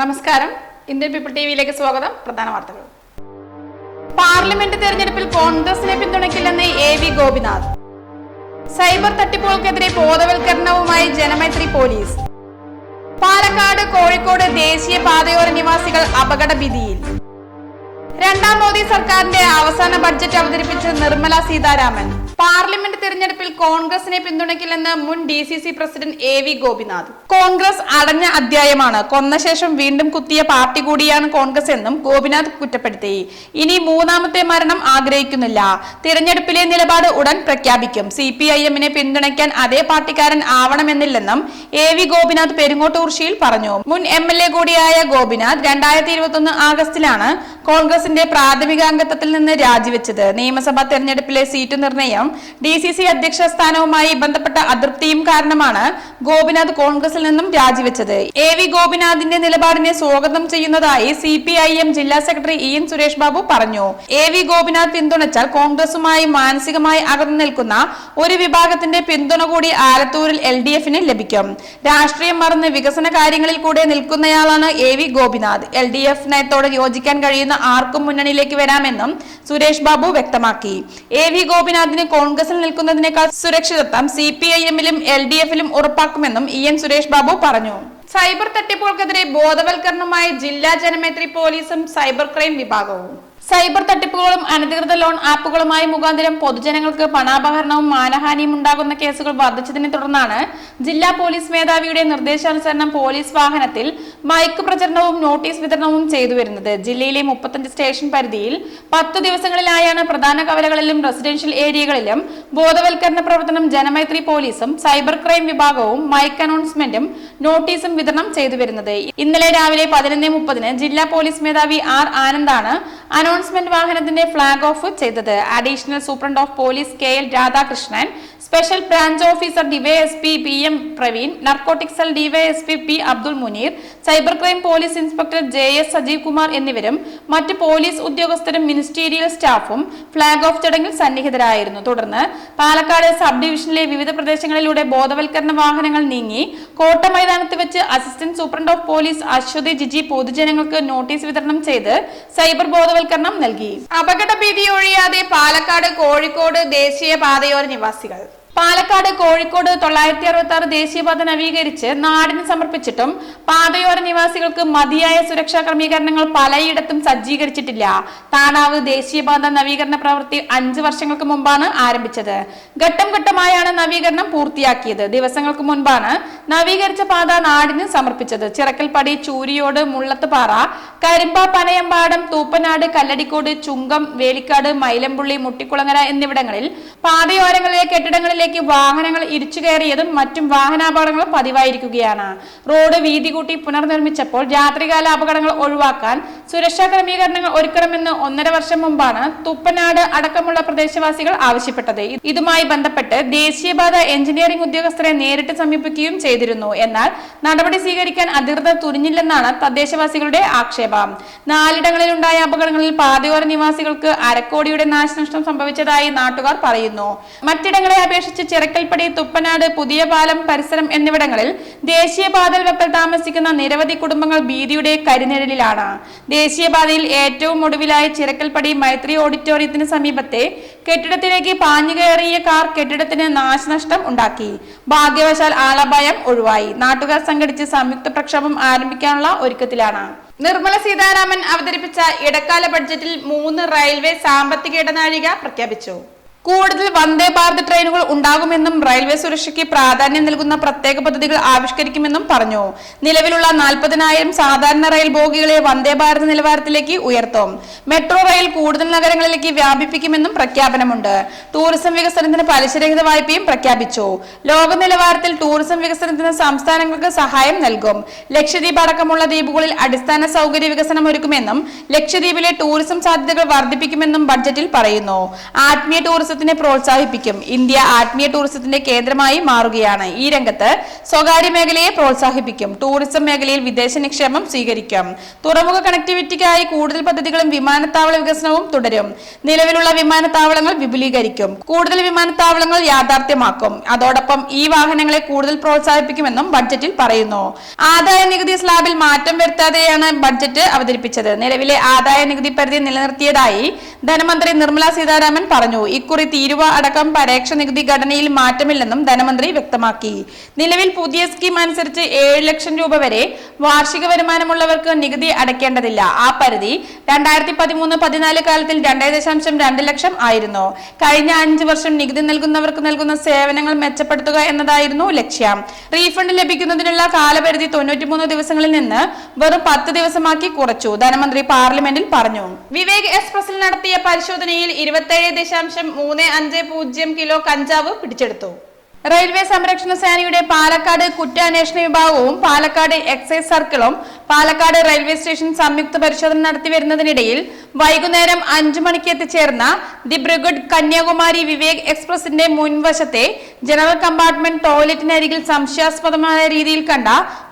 നമസ്കാരം. Indian people T വിയിലേക്ക് സ്വാഗതം. പ്രധാന വാർത്തകൾ. പാർലമെന്റ് തെരഞ്ഞെടുപ്പിൽ കോൺഗ്രസിനെ പിന്തുണയ്ക്കില്ലെന്ന് എ വി ഗോപിനാഥ്. സൈബർ തട്ടിപ്പുകൾക്കെതിരെ ബോധവൽക്കരണവുമായി ജനമൈത്രി പോലീസ്. പാലക്കാട് കോഴിക്കോട് ദേശീയ പാതയോര നിവാസികൾ അപകട ഭീതിയിൽ രണ്ടാം മോദി സർക്കാരിന്റെ അവസാന ബഡ്ജറ്റ് അവതരിപ്പിച്ച നിർമ്മല സീതാരാമൻ. പാർലമെന്റ് തിരഞ്ഞെടുപ്പിൽ കോൺഗ്രസിനെ പിന്തുണയ്ക്കില്ലെന്ന് മുൻ D C C president A V Gopinath. Congress അടഞ്ഞ അധ്യായമാണ്. കൊന്ന ശേഷം വീണ്ടും കുത്തിയ പാർട്ടി കൂടിയാണ് കോൺഗ്രസ് എന്നും ഗോപിനാഥ് കുറ്റപ്പെടുത്തി. ഇനി മൂന്നാമത്തെ മരണം ആഗ്രഹിക്കുന്നില്ല. തിരഞ്ഞെടുപ്പിലെ നിലപാട് ഉടൻ പ്രഖ്യാപിക്കും. സി പി ഐ എമ്മിനെ പിന്തുണയ്ക്കാൻ അതേ പാർട്ടിക്കാരൻ ആവണമെന്നില്ലെന്നും എ വി ഗോപിനാഥ് പെരുങ്ങോട്ടൂർശിയിൽ പറഞ്ഞു. മുൻ എം എൽ എ കൂടിയായ ഗോപിനാഥ് രണ്ടായിരത്തി ഇരുപത്തി ഒന്ന് ആഗസ്റ്റിലാണ് കോൺഗ്രസിന്റെ പ്രാഥമിക അംഗത്വത്തിൽ നിന്ന് രാജിവെച്ചത്. നിയമസഭാ തെരഞ്ഞെടുപ്പിലെ സീറ്റ് നിർണയം ഡി സി സി അധ്യക്ഷ സ്ഥാനവുമായി ബന്ധപ്പെട്ട അതൃപ്തിയും കാരണമാണ് ഗോപിനാഥ് കോൺഗ്രസിൽ നിന്നും രാജിവെച്ചത്. എ വി ഗോപിനാഥിന്റെ നിലപാടിനെ സ്വാഗതം ചെയ്യുന്നതായി സി പി ഐ എം ജില്ലാ secretary E N Suresh Babu പറഞ്ഞു. എ വി ഗോപിനാഥ് പിന്തുണച്ചാൽ കോൺഗ്രസുമായി മാനസികമായി അകന്നു നിൽക്കുന്ന ഒരു വിഭാഗത്തിന്റെ പിന്തുണ കൂടി ആലത്തൂരിൽ എൽ ഡി എഫിന് ലഭിക്കും. രാഷ്ട്രീയം മറന്ന് വികസന കാര്യങ്ങളിൽ കൂടെ നിൽക്കുന്നയാളാണ് A V Gopinath. L D F നയത്തോട് യോജിക്കാൻ കഴിയുന്ന ആർക്കും മുന്നണിയിലേക്ക് വരാമെന്നും സുരേഷ് ബാബു വ്യക്തമാക്കി. എ വി ഗോപിനാഥിന് കോൺഗ്രസിൽ നിൽക്കുന്നതിനേക്കാൾ സുരക്ഷിതത്വം സി പി ഐ എമ്മിലും എൽ ഡി എഫിലും ഉറപ്പാക്കുമെന്നും ഇ എൻ സുരേഷ് ബാബു പറഞ്ഞു. സൈബർ തട്ടിപ്പുകൾക്കെതിരെ ബോധവൽക്കരണമായി ജില്ലാ ജനമേത്രി പോലീസും സൈബർ ക്രൈം വിഭാഗവും. സൈബർ തട്ടിപ്പുകളും അനധികൃത ലോൺ ആപ്പുകളുമായി മുഖാന്തരം പൊതുജനങ്ങൾക്ക് പണാപഹരണവും മാനഹാനിയും ഉണ്ടാകുന്ന കേസുകൾ വർദ്ധിച്ചതിനെ തുടർന്നാണ് ജില്ലാ പോലീസ് മേധാവിയുടെ നിർദ്ദേശാനുസരണം പോലീസ് വാഹനത്തിൽ മൈക്ക് പ്രചരണവും നോട്ടീസ് വിതരണവും ചെയ്തു വരുന്നത്. ജില്ലയിലെ മുപ്പത്തഞ്ച് സ്റ്റേഷൻ പരിധിയിൽ പത്ത് ദിവസങ്ങളിലായാണ് പ്രധാന കവലകളിലും റെസിഡൻഷ്യൽ ഏരിയകളിലും ബോധവൽക്കരണ പ്രവർത്തനം ജനമൈത്രി പോലീസും സൈബർ ക്രൈം വിഭാഗവും മൈക്ക് അനൗൺസ്മെന്റും നോട്ടീസും വിതരണം ചെയ്തു വരുന്നത്. ഇന്നലെ രാവിലെ പതിനൊന്ന് മുപ്പതിന് ജില്ലാ പോലീസ് മേധാവി ആർ ആനന്ദാണ് അനൗൺസ്മെന്റ് വാഹനത്തിന്റെ ഫ്ളാഗ് ഓഫ് ചെയ്തത്. Additional superintendent of police K L Radhakrishnan special branch officer DYSP P M Praveen narcotic cell DYSP P Abdul Muneer cyber crime police inspector J S Sajeev Kumar എന്നിവരും മറ്റ് police ഉദ്യോഗസ്ഥരും ministerial സ്റ്റാഫും flag off ചടങ്ങിൽ സന്നിഹിതരായിരുന്നു. തുടർന്ന് Palakkad sub ഡിവിഷനിലെ വിവിധ പ്രദേശങ്ങളിലൂടെ ബോധവൽക്കരണ വാഹനങ്ങൾ നീങ്ങി കോട്ട മൈതാനത്ത് വെച്ച് assistant superintendent of police Aswathi Jiji പൊതുജനങ്ങൾക്ക് നോട്ടീസ് വിതരണം ചെയ്ത് സൈബർ ബോധവൽക്കരണം നൽകി. അപകട ഭീതി ഒഴിയാതെ പാലക്കാട് കോഴിക്കോട് ദേശീയ പാതയോര നിവാസികൾ. പാലക്കാട് കോഴിക്കോട് തൊള്ളായിരത്തി അറുപത്തി ആറ് ദേശീയപാത നവീകരിച്ച് നാടിന് സമർപ്പിച്ചിട്ടും പാതയോര നിവാസികൾക്ക് മതിയായ സുരക്ഷാ ക്രമീകരണങ്ങൾ പലയിടത്തും സജ്ജീകരിച്ചിട്ടില്ല. താണാവ് ദേശീയപാത നവീകരണ പ്രവൃത്തി അഞ്ച് വർഷങ്ങൾക്ക് മുമ്പാണ് ആരംഭിച്ചത്. ഘട്ടം ഘട്ടമായാണ് നവീകരണം പൂർത്തിയാക്കിയത്. ദിവസങ്ങൾക്ക് മുൻപാണ് നവീകരിച്ച പാത നാടിന് സമർപ്പിച്ചത്. ചിറക്കൽപ്പടി ചൂരിയോട് മുള്ളത്തുപാറ കരിമ്പ പനയമ്പാടം തൂപ്പനാട് കല്ലടിക്കോട് ചുങ്കം വേലിക്കാട് മൈലമ്പുള്ളി മുട്ടിക്കുളങ്ങര എന്നിവിടങ്ങളിൽ പാതയോരങ്ങളിലെ കെട്ടിടങ്ങളിലേക്ക് വാഹനങ്ങൾ ഇരിച്ചു കയറിയതും മറ്റും വാഹനാപകടങ്ങളും പതിവായിരിക്കുകയാണ്. റോഡ് വീതി കൂട്ടി പുനർനിർമ്മിച്ചപ്പോൾ രാത്രികാല അപകടങ്ങൾ ഒഴിവാക്കാൻ സുരക്ഷാ ക്രമീകരണങ്ങൾ ഒരുക്കണമെന്ന് ഒന്നര വർഷം മുമ്പാണ് തുപ്പനാട് അടക്കമുള്ള പ്രദേശവാസികൾ ആവശ്യപ്പെട്ടത്. ഇതുമായി ബന്ധപ്പെട്ട് ദേശീയപാത എഞ്ചിനീയറിംഗ് ഉദ്യോഗസ്ഥരെ നേരിട്ട് സമീപിക്കുകയും ചെയ്തിരുന്നു. എന്നാൽ നടപടി സ്വീകരിക്കാൻ അധികൃതർ തുനിഞ്ഞില്ലെന്നാണ് തദ്ദേശവാസികളുടെ ആക്ഷേപം. നാലിടങ്ങളിലുണ്ടായ അപകടങ്ങളിൽ പാതയോര നിവാസികൾക്ക് അരക്കോടിയുടെ നാശനഷ്ടം സംഭവിച്ചതായി നാട്ടുകാർ പറയുന്നു. മറ്റിടങ്ങളെ അപേക്ഷിച്ച് ചിറക്കൽപ്പടി തുപ്പനാട് പുതിയ പാലം പരിസരം എന്നിവിടങ്ങളിൽ ദേശീയപാതയിൽ വെപ്പൽ താമസിക്കുന്ന നിരവധി കുടുംബങ്ങൾ ഭീതിയുടെ കരിനിഴലിലാണ്. ദേശീയപാതയിൽ ഏറ്റവും ഒടുവിലായ ചിറക്കൽപ്പടി മൈത്രി ഓഡിറ്റോറിയത്തിന് സമീപത്തെ കെട്ടിടത്തിലേക്ക് പാഞ്ഞു കയറിയ കാർ കെട്ടിടത്തിന് നാശനഷ്ടം ഉണ്ടാക്കി. ഭാഗ്യവശാൽ ആളപായം ഒഴിവായി. നാട്ടുകാർ സംഘടിച്ച് സംയുക്ത പ്രക്ഷോഭം ആരംഭിക്കാനുള്ള ഒരുക്കത്തിലാണ്. നിർമ്മല സീതാരാമൻ അവതരിപ്പിച്ച ഇടക്കാല ബഡ്ജറ്റിൽ മൂന്ന് റെയിൽവേ സാമ്പത്തിക ഇടനാഴിക പ്രഖ്യാപിച്ചു. കൂടുതൽ വന്ദേ ഭാരത് ട്രെയിനുകൾ ഉണ്ടാകുമെന്നും റെയിൽവേ സുരക്ഷയ്ക്ക് പ്രാധാന്യം നൽകുന്ന പ്രത്യേക പദ്ധതികൾ ആവിഷ്കരിക്കുമെന്നും പറഞ്ഞു. നിലവിലുള്ള നാൽപ്പതിനായിരം സാധാരണ റെയിൽ ബോഗികളെ വന്ദേ ഭാരത് നിലവാരത്തിലേക്ക് ഉയർത്തും. മെട്രോ റെയിൽ കൂടുതൽ നഗരങ്ങളിലേക്ക് വ്യാപിപ്പിക്കുമെന്നും പ്രഖ്യാപനമുണ്ട്. ടൂറിസം വികസനത്തിന് പലിശരഹിത വായ്പയും പ്രഖ്യാപിച്ചു. ലോക നിലവാരത്തിൽ ടൂറിസം വികസനത്തിന് സംസ്ഥാനങ്ങൾക്ക് സഹായം നൽകും. ലക്ഷദ്വീപ് അടക്കമുള്ള ദ്വീപുകളിൽ അടിസ്ഥാന സൗകര്യ വികസനം ഒരുക്കുമെന്നും ലക്ഷദ്വീപിലെ ടൂറിസം സാധ്യതകൾ വർദ്ധിപ്പിക്കുമെന്നും ബഡ്ജറ്റിൽ പറയുന്നു. ആത്മീയ ടൂറിസത്തിന് ടൂറിസത്തിനെ പ്രോത്സാഹിപ്പിക്കും. ഇന്ത്യ ആത്മീയ ടൂറിസത്തിന്റെ കേന്ദ്രമായി മാറുകയാണ്. ഈ രംഗത്ത് സ്വകാര്യ മേഖലയെ പ്രോത്സാഹിപ്പിക്കും. ടൂറിസം മേഖലയിൽ വിദേശ നിക്ഷേപം സ്വീകരിക്കും. തുറമുഖ കണക്ടിവിറ്റിക്കായി കൂടുതൽ പദ്ധതികളും വിമാനത്താവള വികസനവും തുടരും. നിലവിലുള്ള വിമാനത്താവളങ്ങൾ വിപുലീകരിക്കും. കൂടുതൽ വിമാനത്താവളങ്ങൾ യാഥാർത്ഥ്യമാക്കും. അതോടൊപ്പം ഈ വാഹനങ്ങളെ കൂടുതൽ പ്രോത്സാഹിപ്പിക്കുമെന്നും ബഡ്ജറ്റിൽ പറയുന്നു. ആദായ നികുതി സ്ലാബിൽ മാറ്റം വരുത്താതെയാണ് ബഡ്ജറ്റ് അവതരിപ്പിച്ചത്. നിലവിലെ ആദായ നികുതി പരിധി നിലനിർത്തിയതായി ധനമന്ത്രി നിർമ്മല സീതാരാമൻ പറഞ്ഞു. ഇക്കുറി തീരുവ അടക്കം പരോക്ഷ നികുതി ഘടനയിൽ മാറ്റമില്ലെന്നും ധനമന്ത്രി വ്യക്തമാക്കി. നിലവിൽ പുതിയ സ്കീം അനുസരിച്ച് ഏഴ് ലക്ഷം രൂപ വരെ വാർഷിക വരുമാനമുള്ളവർക്ക് നികുതി അടയ്ക്കേണ്ടതില്ല. ആ പരിധി രണ്ടായിരത്തി പതിമൂന്ന് പതിനാല് കാലത്തിൽ രണ്ടേ ദശാംശം രണ്ട് ലക്ഷം ആയിരുന്നു. കഴിഞ്ഞ അഞ്ച് വർഷം നികുതി നൽകുന്നവർക്ക് നൽകുന്ന സേവനങ്ങൾ മെച്ചപ്പെടുത്തുക എന്നതായിരുന്നു ലക്ഷ്യം. റീഫണ്ട് ലഭിക്കുന്നതിനുള്ള കാലപരിധി തൊണ്ണൂറ്റിമൂന്ന് ദിവസങ്ങളിൽ നിന്ന് വെറും പത്ത് ദിവസമാക്കി കുറച്ചു ധനമന്ത്രി പാർലമെന്റിൽ പറഞ്ഞു. വിവേക് എക്സ്പ്രസിൽ നടത്തിയ പരിശോധനയിൽ ഇരുപത്തേഴ് ദശാംശം മൂന്ന് അഞ്ച് പൂജ്യം കിലോ കഞ്ചാവ് പിടിച്ചെടുത്തു. റെയിൽവേ സംരക്ഷണ സേനയുടെ പാലക്കാട് കുറ്റാന്വേഷണ വിഭാഗവും പാലക്കാട് എക്സൈസ് സർക്കിളും പാലക്കാട് റെയിൽവേ സ്റ്റേഷൻ സംയുക്ത പരിശോധന നടത്തി വരുന്നതിനിടയിൽ വൈകുന്നേരം അഞ്ചു മണിക്ക് എത്തിച്ചേർന്ന ദി ബ്രിഗഡ് കന്യാകുമാരി വിവേക് എക്സ്പ്രസിന്റെ മുൻവശത്തെ ജനറൽ കമ്പാർട്ട്മെന്റ് ടോയ്ലറ്റിനരികിൽ സംശയാസ്പദമായ രീതിയിൽ കണ്ട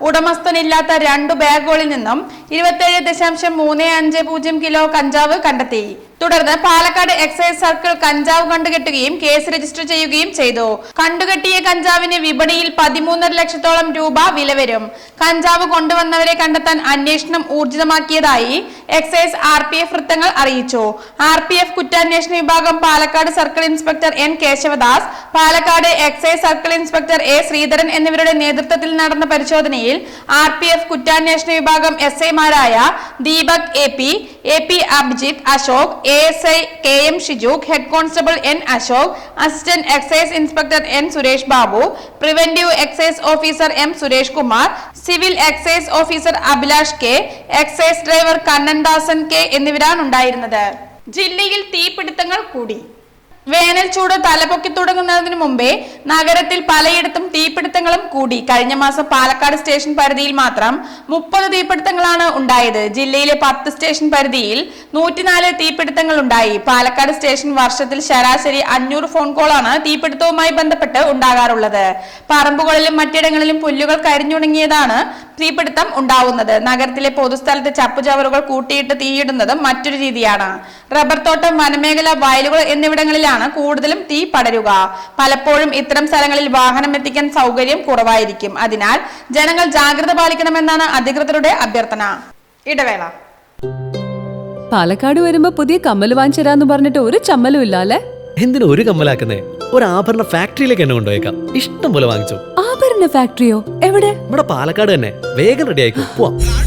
ഉടമസ്ഥനില്ലാത്ത രണ്ടു ബാഗുകളിൽ നിന്നും ഇരുപത്തേഴ് ദശാംശം മൂന്ന് അഞ്ച് പൂജ്യം കിലോ കഞ്ചാവ് കണ്ടെത്തി. തുടർന്ന് പാലക്കാട് എക്സൈസ് സർക്കിൾ കഞ്ചാവ് കണ്ടുകെട്ടുകയും കേസ് രജിസ്റ്റർ ചെയ്യുകയും ചെയ്തു. കണ്ടുകെട്ടിയ കഞ്ചാവിന് വിപണിയിൽ പതിമൂന്നര ലക്ഷത്തോളം രൂപ വില വരും കഞ്ചാവ് കൊണ്ടുവന്നവരെ കണ്ടെത്താൻ അന്വേഷണം ഊർജിതമാക്കിയതായി എക്സൈസ് ആർ പി എഫ് വൃത്തങ്ങൾ അറിയിച്ചു. ആർ പി എഫ് കുറ്റാന്വേഷണ വിഭാഗം Palakkad circle inspector N Keshavadas Palakkad excise circle inspector A Sreedharan എന്നിവരുടെ നേതൃത്വത്തിൽ നടന്ന പരിശോധനയിൽ ആർ പി എഫ് കുറ്റാന്വേഷണ വിഭാഗം എസ് ഐമാരായ Deepak A P A P Abhijith Ashok A S I K M Shiju head constable N Ashok assistant excise inspector N Suresh Babu preventive excise officer M Suresh Kumar civil excise officer Abhilash K excise driver Kannandasan K എന്നിവരാണ് ഉണ്ടായിരുന്നത് ജില്ലയിൽ തീപിടുത്തങ്ങൾ കൂടി. വേനൽ ചൂട് തലപൊക്കി തുടങ്ങുന്നതിന് മുമ്പേ നഗരത്തിൽ പലയിടത്തും തീപിടുത്തങ്ങളും കൂടി. കഴിഞ്ഞ മാസം പാലക്കാട് സ്റ്റേഷൻ പരിധിയിൽ മാത്രം മുപ്പത് തീപിടുത്തങ്ങളാണ് ഉണ്ടായത്. ജില്ലയിലെ പത്ത് സ്റ്റേഷൻ പരിധിയിൽ നൂറ്റിനാല് തീപിടുത്തങ്ങൾ ഉണ്ടായി. പാലക്കാട് സ്റ്റേഷൻ വർഷത്തിൽ ശരാശരി അഞ്ഞൂറ് ഫോൺ കോളാണ് തീപിടുത്തവുമായി ബന്ധപ്പെട്ട് ഉണ്ടാകാറുള്ളത്. പറമ്പുകളിലും മറ്റിടങ്ങളിലും പുല്ലുകൾ കരിഞ്ഞുണങ്ങിയതാണ് തീപിടുത്തം ഉണ്ടാവുന്നത്. നഗരത്തിലെ പൊതുസ്ഥലത്ത് ചപ്പുചവറുകൾ കൂട്ടിയിട്ട് തീയിടുന്നതും മറ്റൊരു രീതിയാണ്. റബ്ബർ തോട്ടം വനമേഖല വയലുകൾ എന്നിവിടങ്ങളിലാണ് കൂടുതലും തീ പടരുക. പലപ്പോഴും ഇത്തരം സ്ഥലങ്ങളിൽ വാഹനം എത്തിക്കാൻ സൗകര്യം കുറവായിരിക്കും. അതിനാൽ ജനങ്ങൾ ജാഗ്രത പാലിക്കണമെന്നാണ് അധികൃതരുടെ അഭ്യർത്ഥന. ഇടവേള. പാലക്കാട് വരുമ്പോ പുതിയ കമ്മൽ വാങ്ങിച്ചരാന്ന് പറഞ്ഞിട്ട് ഒരു ചമ്മലും ഇല്ല അല്ലേ എന്തിനു ഒരു കമ്മലാക്കുന്നേ? ഒരു ആഭരണ ഫാക്ടറിയിലേക്ക് എന്നെ കൊണ്ടുപോയേക്കാം. ഇഷ്ടം പോലെ വാങ്ങിച്ചു. ആഭരണ ഫാക്ടറിയോ? എവിടെ? ഇവിടെ പാലക്കാട് തന്നെ. വേഗം റെഡി ആയിക്കോ. പോവാം.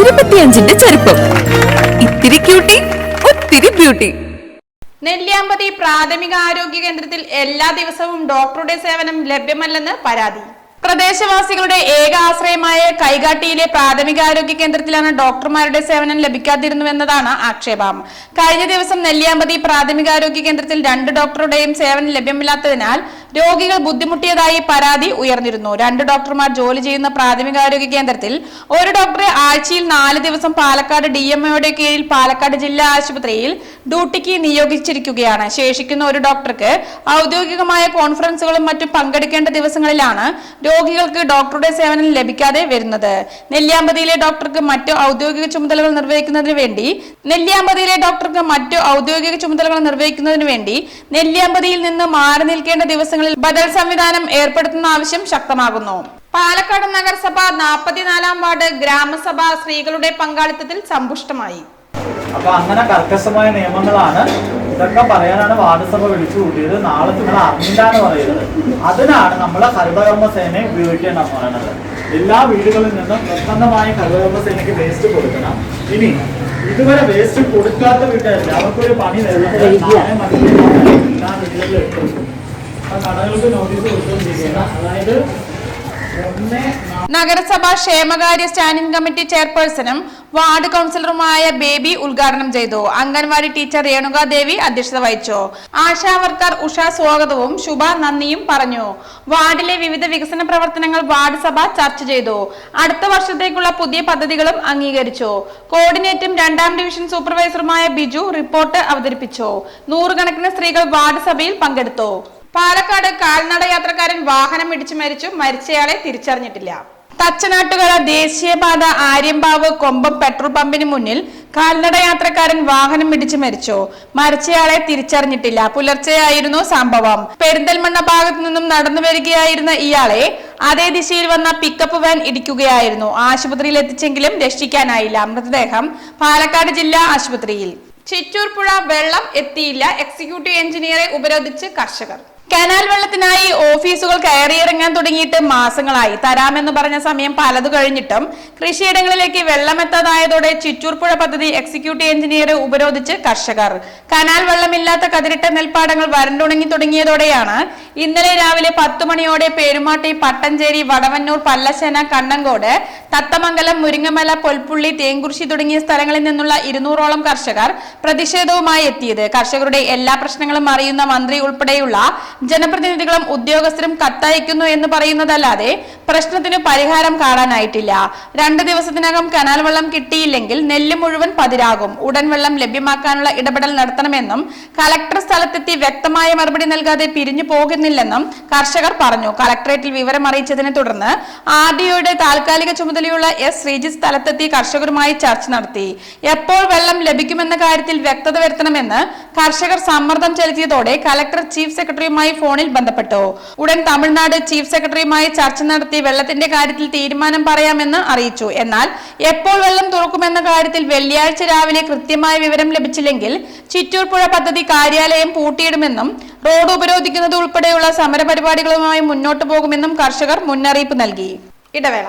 ഇരുപത്തിയഞ്ചിന്റെ ചെറുപ്പം ഇത്തിരി ക്യൂട്ടി ഒത്തിരി ബ്യൂട്ടി നെല്ലിയാമ്പതി പ്രാഥമിക ആരോഗ്യ കേന്ദ്രത്തിൽ എല്ലാ ദിവസവും ഡോക്ടറുടെ സേവനം ലഭ്യമല്ലെന്ന് പരാതി. പ്രദേശവാസികളുടെ ഏക ആശ്രയമായ കൈകാട്ടിയിലെ പ്രാഥമികാരോഗ്യ കേന്ദ്രത്തിലാണ് ഡോക്ടർമാരുടെ സേവനം ലഭിക്കാതിരുന്നുവെന്നതാണ് ആക്ഷേപം. കഴിഞ്ഞ ദിവസം നെല്ലിയാമ്പതി പ്രാഥമികാരോഗ്യ കേന്ദ്രത്തിൽ രണ്ട് ഡോക്ടറുടെയും സേവനം ലഭ്യമില്ലാത്തതിനാൽ രോഗികൾ ബുദ്ധിമുട്ടിയതായി പരാതി ഉയർന്നിരുന്നു. രണ്ട് ഡോക്ടർമാർ ജോലി ചെയ്യുന്ന പ്രാഥമികാരോഗ്യ കേന്ദ്രത്തിൽ ഒരു ഡോക്ടറെ ആഴ്ചയിൽ നാല് ദിവസം പാലക്കാട് ഡി എം ഒയുടെ കീഴിൽ പാലക്കാട് ജില്ലാ ആശുപത്രിയിൽ ഡ്യൂട്ടിക്ക് നിയോഗിച്ചിരിക്കുകയാണ്. ശേഷിക്കുന്ന ഒരു ഡോക്ടർക്ക് ഔദ്യോഗികമായ കോൺഫറൻസുകളും മറ്റും പങ്കെടുക്കേണ്ട ദിവസങ്ങളിലാണ് രോഗികൾക്ക് ഡോക്ടറുടെ സേവനം ലഭിക്കാതെ വരുന്നത്. നെല്ലിയാമ്പതിയിലെ ഡോക്ടർക്ക് മറ്റു ഔദ്യോഗിക ചുമതലകൾ നിർവഹിക്കുന്നതിന് വേണ്ടി നെല്ലിയാമ്പതിയിലെ ഡോക്ടർക്ക് മറ്റു ഔദ്യോഗിക ചുമതലകൾ നിർവഹിക്കുന്നതിന് വേണ്ടി നെല്ലിയാമ്പതിയിൽ നിന്ന് മാറി നിൽക്കേണ്ട ദിവസങ്ങളിൽ ബദൽ സംവിധാനം ഏർപ്പെടുത്തുന്ന ആവശ്യം ശക്തമാകുന്നു. പാലക്കാട് നഗരസഭ നാൽപ്പത്തിനാലാം വാർഡ് ഗ്രാമസഭ സ്ത്രീകളുടെ പങ്കാളിത്തത്തിൽ സമ്പുഷ്ടമായി. അപ്പൊ അങ്ങനെ കർക്കശമായ നിയമങ്ങളാണ് ഇതൊക്കെ പറയാനാണ് വാർഡ് സഭ വിളിച്ചു കൂട്ടിയത് നാളെ നിങ്ങൾ അറിഞ്ഞില്ലാന്ന് പറയുന്നത് അതിനാണ് നമ്മൾ ഹരിതകർമ്മ സേനയെ ഉപയോഗിക്കേണ്ടെന്ന് പറയുന്നത്. എല്ലാ വീടുകളിൽ നിന്നും നിർബന്ധമായും ഹരിതകർമ്മ സേനയ്ക്ക് വേസ്റ്റ് കൊടുക്കണം. ഇനി ഇതുവരെ വേസ്റ്റ് കൊടുക്കാത്ത വീട്ടുകാരില്ല അവർക്കൊരു പണി നൽകുന്നത് എല്ലാ വീടുകളിലും അതായത് നഗരസഭാ ക്ഷേമകാര്യ സ്റ്റാൻഡിംഗ് കമ്മിറ്റി ചെയർപേഴ്സണും വാർഡ് കൗൺസിലറുമായ ബേബി ഉദ്ഘാടനം ചെയ്തു. അംഗൻവാടി ടീച്ചർ രേണുകാദേവി അധ്യക്ഷത വഹിച്ചു. ആശാവർക്കർ ഉഷ സ്വാഗതവും ശുഭ നന്ദിയും പറഞ്ഞു. വാർഡിലെ വിവിധ വികസന പ്രവർത്തനങ്ങൾ വാർഡ് സഭ ചർച്ച ചെയ്തു. അടുത്ത വർഷത്തേക്കുള്ള പുതിയ പദ്ധതികളും അംഗീകരിച്ചു. കോർഡിനേറ്റും രണ്ടാം ഡിവിഷൻ സൂപ്പർവൈസറുമായ ബിജു റിപ്പോർട്ട് അവതരിപ്പിച്ചു. നൂറുകണക്കിന് സ്ത്രീകൾ വാർഡ് സഭയിൽ പങ്കെടുത്തു. പാലക്കാട് കാൽനട യാത്രക്കാരൻ വാഹനം ഇടിച്ചു മരിച്ചു. മരിച്ചയാളെ തിരിച്ചറിഞ്ഞിട്ടില്ല. തച്ചനാട്ടുകര ദേശീയപാത ആര്യമ്പാവ് കൊമ്പം പെട്രോൾ പമ്പിന് മുന്നിൽ കാൽനട യാത്രക്കാരൻ വാഹനം ഇടിച്ചു മരിച്ചു. മരിച്ചയാളെ തിരിച്ചറിഞ്ഞിട്ടില്ല. പുലർച്ചെയായിരുന്നു സംഭവം. പെരിന്തൽമണ്ണ ഭാഗത്തു നിന്നും നടന്നു വരികയായിരുന്ന ഇയാളെ അതേ ദിശയിൽ വന്ന പിക്കപ്പ് വാൻ ഇടിക്കുകയായിരുന്നു. ആശുപത്രിയിൽ എത്തിച്ചെങ്കിലും രക്ഷിക്കാനായില്ല. മൃതദേഹം പാലക്കാട് ജില്ലാ ആശുപത്രിയിൽ. ചിറ്റൂർ പുഴ വെള്ളം എത്തിയില്ല. എക്സിക്യൂട്ടീവ് എഞ്ചിനീയറെ ഉപരോധിച്ച് കർഷകർ. കനാൽ വെള്ളത്തിനായി ഓഫീസുകൾ കയറിയിറങ്ങാൻ തുടങ്ങിയിട്ട് മാസങ്ങളായി. തരാമെന്ന് പറഞ്ഞ സമയം പലതു കഴിഞ്ഞിട്ടും കൃഷിയിടങ്ങളിലേക്ക് വെള്ളമെത്താതായതോടെ ചിറ്റൂർ പുഴ പദ്ധതി എക്സിക്യൂട്ടീവ് എഞ്ചിനീയർ ഉപരോധിച്ച് കർഷകർ. കനാൽ വെള്ളമില്ലാത്ത കതിരിട്ട നെൽപ്പാടങ്ങൾ വരണ്ടുണങ്ങി തുടങ്ങിയതോടെയാണ് ഇന്നലെ രാവിലെ പത്തു മണിയോടെ പേരുമാട്ടി പട്ടഞ്ചേരി വടവന്നൂർ പല്ലശ്ശേന കണ്ണങ്കോട് തത്തമംഗലം മുരിങ്ങമല പൊൽപ്പുള്ളി തേങ്കുറിശി തുടങ്ങിയ സ്ഥലങ്ങളിൽ നിന്നുള്ള ഇരുന്നൂറോളം കർഷകർ പ്രതിഷേധവുമായി എത്തിയത്. കർഷകരുടെ എല്ലാ പ്രശ്നങ്ങളും അറിയുന്ന മന്ത്രി ഉൾപ്പെടെയുള്ള ജനപ്രതിനിധികളും ഉദ്യോഗസ്ഥരും കത്തയക്കുന്നു എന്ന് പറയുന്നതല്ലാതെ പ്രശ്നത്തിന് പരിഹാരം കാണാനായിട്ടില്ല. രണ്ടു ദിവസത്തിനകം കനാൽ വെള്ളം കിട്ടിയില്ലെങ്കിൽ നെല്ല് മുഴുവൻ പതിരാകും. ഉടൻ വെള്ളം ലഭ്യമാക്കാനുള്ള ഇടപെടൽ നടത്തണമെന്നും കലക്ടർ സ്ഥലത്തെത്തി വ്യക്തമായ മറുപടി നൽകാതെ പിരിഞ്ഞു പോകുന്നില്ലെന്നും കർഷകർ പറഞ്ഞു. കലക്ടറേറ്റിൽ വിവരം അറിയിച്ചതിനെ തുടർന്ന് ആർ ഡിഒയുടെ താൽക്കാലിക ചുമതലയുള്ള എസ് ശ്രീജിത്ത് സ്ഥലത്തെത്തി കർഷകരുമായി ചർച്ച നടത്തി. എപ്പോൾ വെള്ളം ലഭിക്കുമെന്ന കാര്യത്തിൽ വ്യക്തത വരുത്തണമെന്ന് കർഷകർ സമ്മർദ്ദം ചെലുത്തിയതോടെ കലക്ടർ ചീഫ് സെക്രട്ടറിയുമായി ഫോണിൽ ബന്ധപ്പെട്ടു. ഉടൻ തമിഴ്നാട് ചീഫ് സെക്രട്ടറിയുമായി ചർച്ച നടത്തി വെള്ളത്തിന്റെ കാര്യത്തിൽ തീരുമാനം പറയാമെന്ന് അറിയിച്ചു. എന്നാൽ എപ്പോൾ വെള്ളം തുറക്കുമെന്ന കാര്യത്തിൽ വെള്ളിയാഴ്ച രാവിലെ കൃത്യമായ വിവരം ലഭിച്ചില്ലെങ്കിൽ ചിറ്റൂർ പുഴ പദ്ധതി കാര്യാലയം പൂട്ടിയിടുമെന്നും റോഡ് ഉപരോധിക്കുന്നത് ഉൾപ്പെടെയുള്ള സമരപരിപാടികളുമായി മുന്നോട്ടു പോകുമെന്നും കർഷകർ മുന്നറിയിപ്പ് നൽകി. ഇടവേള.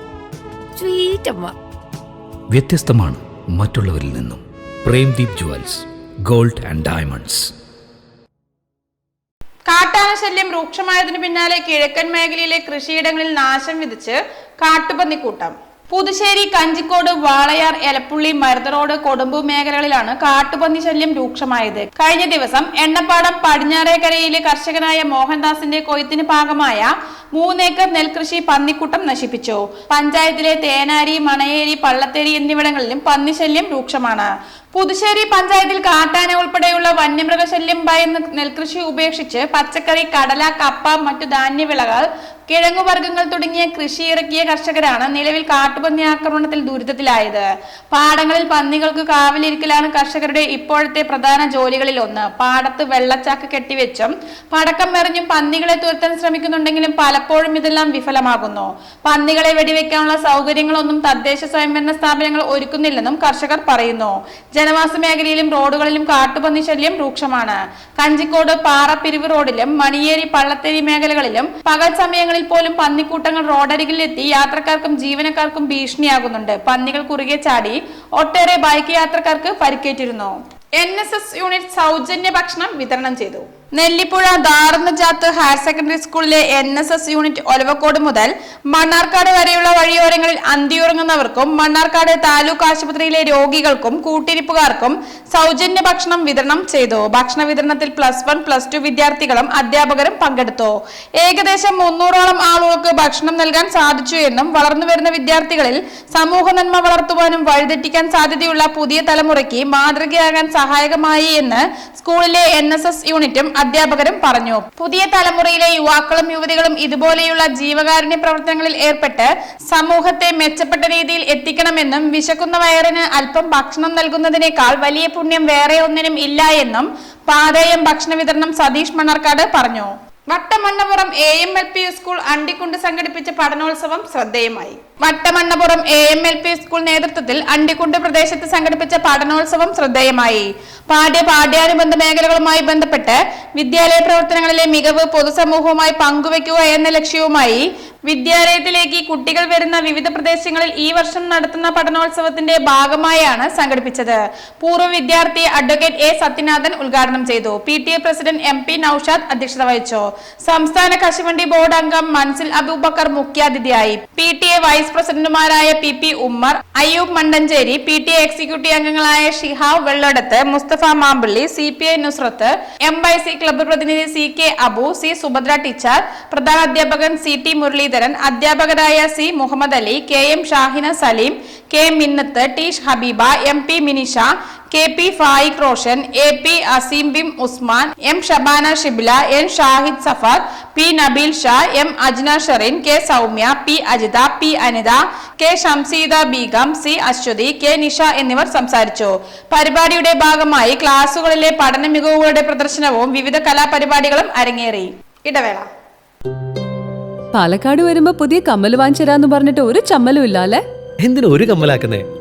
സ്വീറ്റ് അമ്മ വ്യത്യസ്തമാണ് മറ്റുള്ളവരിൽ നിന്നും. Premdeep jewels gold and diamonds. കാട്ടാന ശല്യം രൂക്ഷമായതിനു പിന്നാലെ കിഴക്കൻ മേഖലയിലെ കൃഷിയിടങ്ങളിൽ നാശം വിധിച്ച് കാട്ടുപന്നിക്കൂട്ടം പുതുശ്ശേരി കഞ്ചിക്കോട് വാളയാർ എലപ്പുള്ളി മരുതറോഡ് കൊടുമ്പു മേഖലകളിലാണ് കാട്ടുപന്നി ശല്യം രൂക്ഷമായത്. കഴിഞ്ഞ ദിവസം എണ്ണപ്പാടം പടിഞ്ഞാറേക്കരയിലെ കർഷകനായ മോഹൻദാസിന്റെ കൊയ്ത്തിന് ഭാഗമായ മൂന്നേക്കർ നെൽകൃഷി പന്നിക്കുട്ടം നശിപ്പിച്ചു. പഞ്ചായത്തിലെ തേനാരി മണയേരി പള്ളത്തേരി എന്നിവിടങ്ങളിലും പന്നിശല്യം രൂക്ഷമാണ്. പുതുശ്ശേരി പഞ്ചായത്തിൽ കാട്ടാന ഉൾപ്പെടെയുള്ള വന്യമൃഗശല്യം ഭയന്ന് നെൽകൃഷി ഉപേക്ഷിച്ച് പച്ചക്കറി കടല കപ്പ മറ്റു ധാന്യവിളകൾ കിഴങ്ങുവർഗങ്ങൾ തുടങ്ങിയ കൃഷി ഇറക്കിയ കർഷകരാണ് നിലവിൽ കാട്ടുപന്നി ആക്രമണത്തിൽ ദുരിതത്തിലായത്. പാടങ്ങളിൽ പന്നികൾക്ക് കാവലിരിക്കലാണ് കർഷകരുടെ ഇപ്പോഴത്തെ പ്രധാന ജോലികളിൽ ഒന്ന്. പാടത്ത് വെള്ളച്ചാക്ക് കെട്ടിവെച്ചും പടക്കം എറിഞ്ഞും പന്നികളെ തുരത്താൻ ശ്രമിക്കുന്നുണ്ടെങ്കിലും പലപ്പോഴും ഇതെല്ലാം വിഫലമാകുന്നു. പന്നികളെ വെടിവെക്കാനുള്ള സൗകര്യങ്ങളൊന്നും തദ്ദേശ സ്വയംഭരണ സ്ഥാപനങ്ങൾ ഒരുക്കുന്നില്ലെന്നും കർഷകർ പറയുന്നു. ജനവാസ മേഖലയിലും റോഡുകളിലും കാട്ടുപന്നി ശല്യം രൂക്ഷമാണ്. കഞ്ചിക്കോട് പാറപ്പിരിവ് റോഡിലും മണിയേരി പള്ളത്തേരി മേഖലകളിലും പകൽ സമയങ്ങളിൽ പോലും പന്നിക്കൂട്ടങ്ങൾ റോഡരികിലെത്തി യാത്രക്കാർക്കും ജീവനക്കാർക്കും ഭീഷണിയാകുന്നുണ്ട്. പന്നികൾ കുറുകെ ചാടി ഒട്ടേറെ ബൈക്ക് യാത്രക്കാർക്ക് പരിക്കേറ്റിരുന്നു. എൻ യൂണിറ്റ് സൗജന്യ ഭക്ഷണം വിതരണം ചെയ്തു. നെല്ലിപ്പുഴ ദാറുന്നജാത്ത് ഹയർ സെക്കൻഡറി സ്കൂളിലെ N S S unit Olavakkode മുതൽ മണ്ണാർക്കാട് വരെയുള്ള വഴിയോരങ്ങളിൽ അന്തിയുറങ്ങുന്നവർക്കും മണ്ണാർക്കാട് താലൂക്ക് ആശുപത്രിയിലെ രോഗികൾക്കും കൂട്ടിരിപ്പുകാർക്കും സൗജന്യ ഭക്ഷണം വിതരണം ചെയ്തു. ഭക്ഷണ വിതരണത്തിൽ പ്ലസ് വൺ പ്ലസ് ടു വിദ്യാർത്ഥികളും അധ്യാപകരും പങ്കെടുത്തു. ഏകദേശം മുന്നൂറോളം ആളുകൾക്ക് ഭക്ഷണം നൽകാൻ സാധിച്ചു എന്നും വളർന്നുവരുന്ന വിദ്യാർത്ഥികളിൽ സമൂഹ നന്മ വളർത്തുവാനും വഴിതെറ്റിക്കാൻ സാധ്യതയുള്ള പുതിയ തലമുറയ്ക്ക് മാതൃകയാകാൻ സഹായകമായി എന്ന് സ്കൂളിലെ എൻ യൂണിറ്റും അധ്യാപകരും പറഞ്ഞു. പുതിയ തലമുറയിലെ യുവാക്കളും യുവതികളും ഇതുപോലെയുള്ള ജീവകാരുണ്യ പ്രവർത്തനങ്ങളിൽ ഏർപ്പെട്ട് സമൂഹത്തെ മെച്ചപ്പെട്ട രീതിയിൽ എത്തിക്കണമെന്നും വിശക്കുന്ന വയറിന് അല്പം ഭക്ഷണം നൽകുന്നതിനേക്കാൾ വലിയ പുണ്യം വേറെ ഒന്നിനും ഇല്ല എന്നും പാതയം ഭക്ഷണ വിതരണം സതീഷ് മണ്ണാർക്കാട് പറഞ്ഞു. Vattamannapuram A M L P school Andikkund സംഘടിപ്പിച്ച പഠനോത്സവം ശ്രദ്ധേയമായി. Vattamannapuram A M L P school നേതൃത്വത്തിൽ അണ്ടിക്കുണ്ട് പ്രദേശത്ത് സംഘടിപ്പിച്ച പഠനോത്സവം ശ്രദ്ധേയമായി. പാഠ്യ പാഠ്യാനുബന്ധ മേഖലകളുമായി ബന്ധപ്പെട്ട് വിദ്യാലയ പ്രവർത്തനങ്ങളിലെ മികവ് പൊതുസമൂഹവുമായി പങ്കുവയ്ക്കുക എന്ന ലക്ഷ്യവുമായി വിദ്യാലയത്തിലേക്ക് കുട്ടികൾ വരുന്ന വിവിധ പ്രദേശങ്ങളിൽ ഈ വർഷം നടത്തുന്ന പഠനോത്സവത്തിന്റെ ഭാഗമായാണ് സംഘടിപ്പിച്ചത്. പൂർവ വിദ്യാർത്ഥി അഡ്വക്കേറ്റ് എ സത്യനാഥൻ ഉദ്ഘാടനം ചെയ്തു. P T A president M P Noushad അധ്യക്ഷത വഹിച്ചു. സംസ്ഥാന കശുവണ്ടി ബോർഡ് അംഗം മൻസിൽ അബൂബക്കർ മുഖ്യാതിഥിയായി. പി ടി എ വൈസ് പ്രസിഡന്റുമാരായ P P Ummer Ayyub Mandancheri P T executive അംഗങ്ങളായ Shihab Velladath Musthafa Mampally C P I Nusrath M I C club പ്രതിനിധി C K Abu C Subhadra teacher പ്രധാന അധ്യാപകൻ C T Muraleedharan അധ്യാപകരായ C Muhammed Ali K M Shahina Salim K Minnath T Habeeba M P Minisha K P Faiq Roshan A P Aseem BHIM Usman M Shabana Shibila N Shahid Safar P Nabeel Sha M Ajna Sherin K Soumya P Ajitha P Anitha K Shamseeda Beegum C Aswathi K Nisha എന്നിവർ സംസാരിച്ചു. പരിപാടിയുടെ ഭാഗമായി ക്ലാസുകളിലെ പഠന മികവുകളുടെ പ്രദർശനവും വിവിധ കലാപരിപാടികളും അരങ്ങേറി. ഇടവേള. പാലക്കാട് വരുമ്പോ പുതിയ കമ്മൽ വാങ്ങിച്ചരാന്ന് പറഞ്ഞിട്ട് ഒരു ചമ്മലും ഇല്ല അല്ലെ എന്തിനു ഒരു കമ്മലാക്കുന്നേ?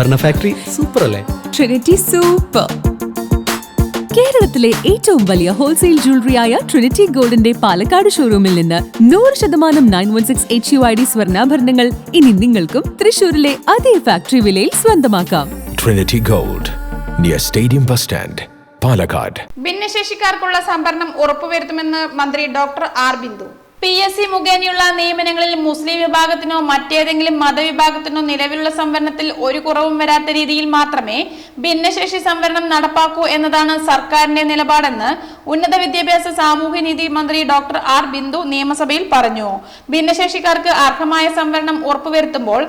ആഭരണ ഫാക്ടറി സൂപ്പർ അല്ലേ? ട്രിനിറ്റി സൂപ്പർ കേരളത്തിലെ ഏറ്റവും വലിയ ഹോൾസെയിൽ ജ്വല്ലറിയായ ട്രിനിറ്റി ഗോൾഡിന്റെ പാലക്കാട് ഷോറൂമിൽ നിന്ന് നൂറ് ശതമാനം nine one six H U I D സ്വർണാഭരണങ്ങൾ ഇനി നിങ്ങൾക്കും തൃശൂരിലെ അതേ ഫാക്ടറി വിലയിൽ സ്വന്തമാക്കാം. Trinity gold near stadium bus stand Palakkad ഭിന്നശേഷിക്കാർക്കുള്ള സംഭരണം ഉറപ്പുവരുത്തുമെന്ന് മന്ത്രി doctor R Bindu. P S C മുഖേനയുള്ള നിയമനങ്ങളിൽ മുസ്ലിം വിഭാഗത്തിനോ മറ്റേതെങ്കിലും മതവിഭാഗത്തിനോ നിലവിലുള്ള സംവരണത്തിൽ ഒരു കുറവും വരാത്ത രീതിയിൽ മാത്രമേ ഭിന്നശേഷി സംവരണം നടപ്പാക്കൂ എന്നതാണ് സർക്കാരിന്റെ നിലപാടെന്ന് ഉന്നത വിദ്യാഭ്യാസ സാമൂഹ്യനീതി മന്ത്രി ഡോക്ടർ ആർ ബിന്ദു നിയമസഭയിൽ പറഞ്ഞു. ഭിന്നശേഷിക്കാർക്ക് അർഹമായ സംവരണം ഉറപ്പുവരുത്തുമ്പോൾ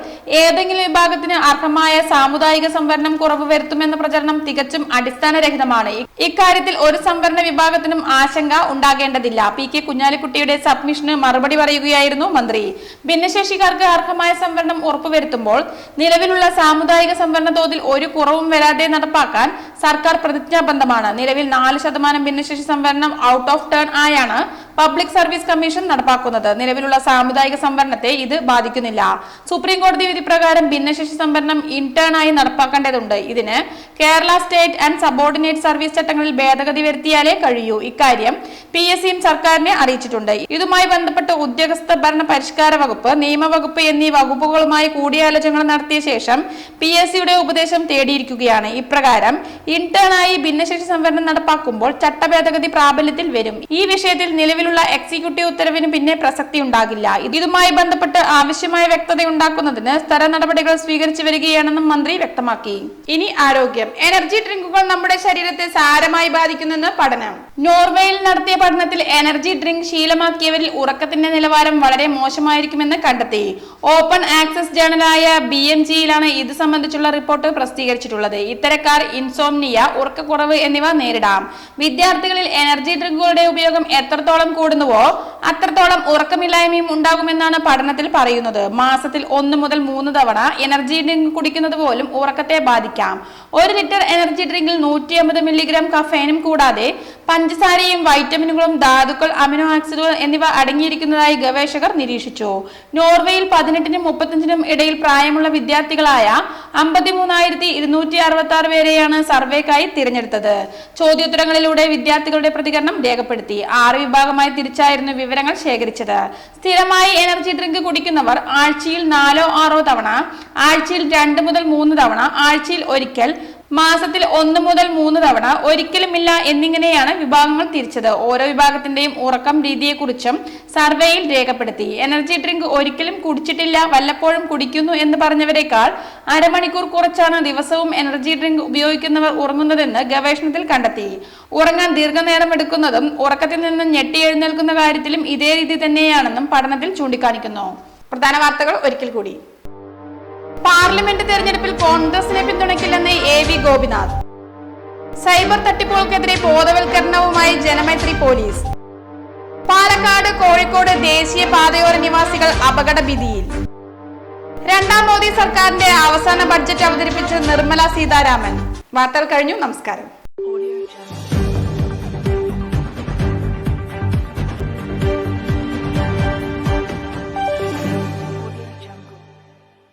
ഏതെങ്കിലും വിഭാഗത്തിന് അർഹമായ സാമുദായിക സംവരണം കുറവ് വരുത്തുമെന്ന പ്രചരണം തികച്ചും അടിസ്ഥാനരഹിതമാണ്. ഇക്കാര്യത്തിൽ ഒരു സംവരണ വിഭാഗത്തിനും ആശങ്ക ഉണ്ടാകേണ്ടതില്ല. പി കെ കുഞ്ഞാലിക്കുട്ടിയുടെ സബ്മിഷന് മറുപടി പറയുകയായിരുന്നു മന്ത്രി. ഭിന്നശേഷിക്കാർക്ക് അർഹമായ സംവരണം ഉറപ്പുവരുത്തുമ്പോൾ നിലവിലുള്ള സാമുദായിക സംവരണ തോതിൽ ഒരു കുറവും വരാതെ നടപ്പാക്കാൻ സർക്കാർ പ്രതിജ്ഞാബദ്ധമാണ്. നിലവിൽ നാല് ശതമാനം ഭിന്നശേഷി സംവരണം ഔട്ട് ഓഫ് ടേൺ ആയാണ് പബ്ലിക് സർവീസ് കമ്മീഷൻ നടപ്പാക്കുന്നത്. നിലവിലുള്ള സാമുദായിക സംവരണത്തെ ഇത് ബാധിക്കുന്നില്ല. സുപ്രീം കോടതി വിധി പ്രകാരം ഭിന്നശേഷി സംവരണം ഇന്റേൺ ആയി നടപ്പാക്കേണ്ടതുണ്ട്. ഇതിന് Kerala state and subordinate service ചട്ടങ്ങളിൽ ഭേദഗതി വരുത്തിയാലേ കഴിയൂ. ഇക്കാര്യം പി എസ് സിയും സർക്കാരിനെ അറിയിച്ചിട്ടുണ്ട്. ഇതുമായി ബന്ധപ്പെട്ട് ഉദ്യോഗസ്ഥ ഭരണ പരിഷ്കാര വകുപ്പ് നിയമവകുപ്പ് എന്നീ വകുപ്പുകളുമായി കൂടിയാലോചന നടത്തിയ ശേഷം പി എസ് സിയുടെ ഉപദേശം തേടിയിരിക്കുകയാണ്. ഇപ്രകാരം ഇന്റേൺ ആയി ഭിന്നശേഷി സംവരണം നടപ്പാക്കുമ്പോൾ ചട്ടഭേദഗതി പ്രാബല്യത്തിൽ വരും. ഈ വിഷയത്തിൽ നിലവിലുള്ള എക്സിക്യൂട്ടീവ് ഉത്തരവിന് പിന്നെ പ്രസക്തി ഉണ്ടാകില്ല. ഇതുമായി ബന്ധപ്പെട്ട് ആവശ്യമായ വ്യക്തത ഉണ്ടാക്കുന്നതിന് സ്ഥല നടപടികൾ സ്വീകരിച്ചു വരികയാണെന്നും മന്ത്രി വ്യക്തമാക്കി. ഇനി ആരോഗ്യം. എനർജി ഡ്രിങ്കുകൾ നമ്മുടെ ശരീരത്തെ സാരമായി ബാധിക്കുന്നെന്ന് പഠനം. നോർവേയിൽ നടത്തിയ പഠനത്തിൽ എനർജി ഡ്രിങ്ക് ശീലമാക്കിയവരിൽ ഉറക്കത്തിന്റെ നിലവാരം വളരെ മോശമായിരിക്കുമെന്ന് കണ്ടെത്തി. ഓപ്പൺ ആക്സസ് ജേണലായ ബി എം ജിയിലാണ് ഇത് സംബന്ധിച്ചുള്ള റിപ്പോർട്ട് പ്രസിദ്ധീകരിച്ചിട്ടുള്ളത്. ഇത്തരക്കാർ ഇൻസോംനിയ ഉറക്കക്കുറവ് എന്നിവ നേരിടാം. വിദ്യാർത്ഥികളിൽ എനർജി ഡ്രിങ്കുകളുടെ ഉപയോഗം എത്രത്തോളം കൂടുന്നുവോ? അത്രത്തോളം ഉറക്കമില്ലായ്മയും ഉണ്ടാകുമെന്നാണ് പഠനത്തിൽ പറയുന്നത്. മാസത്തിൽ ഒന്ന് മുതൽ മൂന്ന് തവണ എനർജി ഡ്രിങ്ക് കുടിക്കുന്നത് പോലും ഉറക്കത്തെ ബാധിക്കാം. ഒരു ലിറ്റർ എനർജി ഡ്രിങ്കിൽ നൂറ്റി അമ്പത് മില്ലിഗ്രാം കഫേനും കൂടാതെ പഞ്ചസാരയും വൈറ്റമിനുകളും ധാതുക്കൾ അമിനോ ആക്സിഡുകൾ എന്നിവ അടങ്ങിയിരിക്കുന്നതായി ഗവേഷകർ നിരീക്ഷിച്ചു. നോർവേയിൽ പതിനെട്ടിനും മുപ്പത്തഞ്ചിനും ഇടയിൽ പ്രായമുള്ള വിദ്യാർത്ഥികളായ അമ്പത്തിമൂന്നായിരത്തി ഇരുന്നൂറ്റി അറുപത്തി ആറ് പേരെയാണ് സർവേക്കായി തിരഞ്ഞെടുത്തത്. ചോദ്യോത്തരങ്ങളിലൂടെ വിദ്യാർത്ഥികളുടെ പ്രതികരണം രേഖപ്പെടുത്തി. ആറ് വിഭാഗമായി തിരിച്ചായിരുന്നു വിവരങ്ങൾ ശേഖരിച്ചത്. സ്ഥിരമായി എനർജി ഡ്രിങ്ക് കുടിക്കുന്നവർ ആഴ്ചയിൽ നാലോ ആറോ തവണ ആഴ്ചയിൽ രണ്ട് മുതൽ മൂന്ന് തവണ ആഴ്ചയിൽ ഒരിക്കൽ മാസത്തിൽ ഒന്ന് മുതൽ മൂന്ന് തവണ ഒരിക്കലുമില്ല എന്നിങ്ങനെയാണ് വിഭാഗങ്ങൾ തിരിച്ചത്. ഓരോ വിഭാഗത്തിന്റെയും ഉറക്കം രീതിയെക്കുറിച്ചും സർവേയിൽ രേഖപ്പെടുത്തി. എനർജി ഡ്രിങ്ക് ഒരിക്കലും കുടിച്ചിട്ടില്ല വല്ലപ്പോഴും കുടിക്കുന്നു എന്ന് പറഞ്ഞവരെക്കാൾ അരമണിക്കൂർ കുറച്ചാണ് ദിവസവും എനർജി ഡ്രിങ്ക് ഉപയോഗിക്കുന്നവർ ഉറങ്ങുന്നതെന്ന് ഗവേഷണത്തിൽ കണ്ടെത്തി. ഉറങ്ങാൻ ദീർഘനേരം എടുക്കുന്നതും ഉറക്കത്തിൽ നിന്ന് ഞെട്ടി എഴുന്നേൽക്കുന്ന കാര്യത്തിലും ഇതേ രീതി തന്നെയാണെന്നും പഠനത്തിൽ ചൂണ്ടിക്കാണിക്കുന്നു. പ്രധാന വാർത്തകൾ ഒരിക്കൽ കൂടി. പാർലമെന്റ് തെരഞ്ഞെടുപ്പിൽ കോൺഗ്രസിനെ പിന്തുണയ്ക്കില്ലെന്ന് എ വി ഗോപിനാഥ്. സൈബർ തട്ടിപ്പുകൾക്കെതിരെ ബോധവൽക്കരണവുമായി ജനമൈത്രി പോലീസ്. പാലക്കാട് കോഴിക്കോട് ദേശീയ പാതയോര നിവാസികൾ അപകട ഭീതിയിൽ. രണ്ടാം മോദി സർക്കാരിന്റെ അവസാന ബഡ്ജറ്റ് അവതരിപ്പിച്ച് നിർമ്മല സീതാരാമൻ. വാർത്തകൾ കഴിഞ്ഞു. നമസ്കാരം.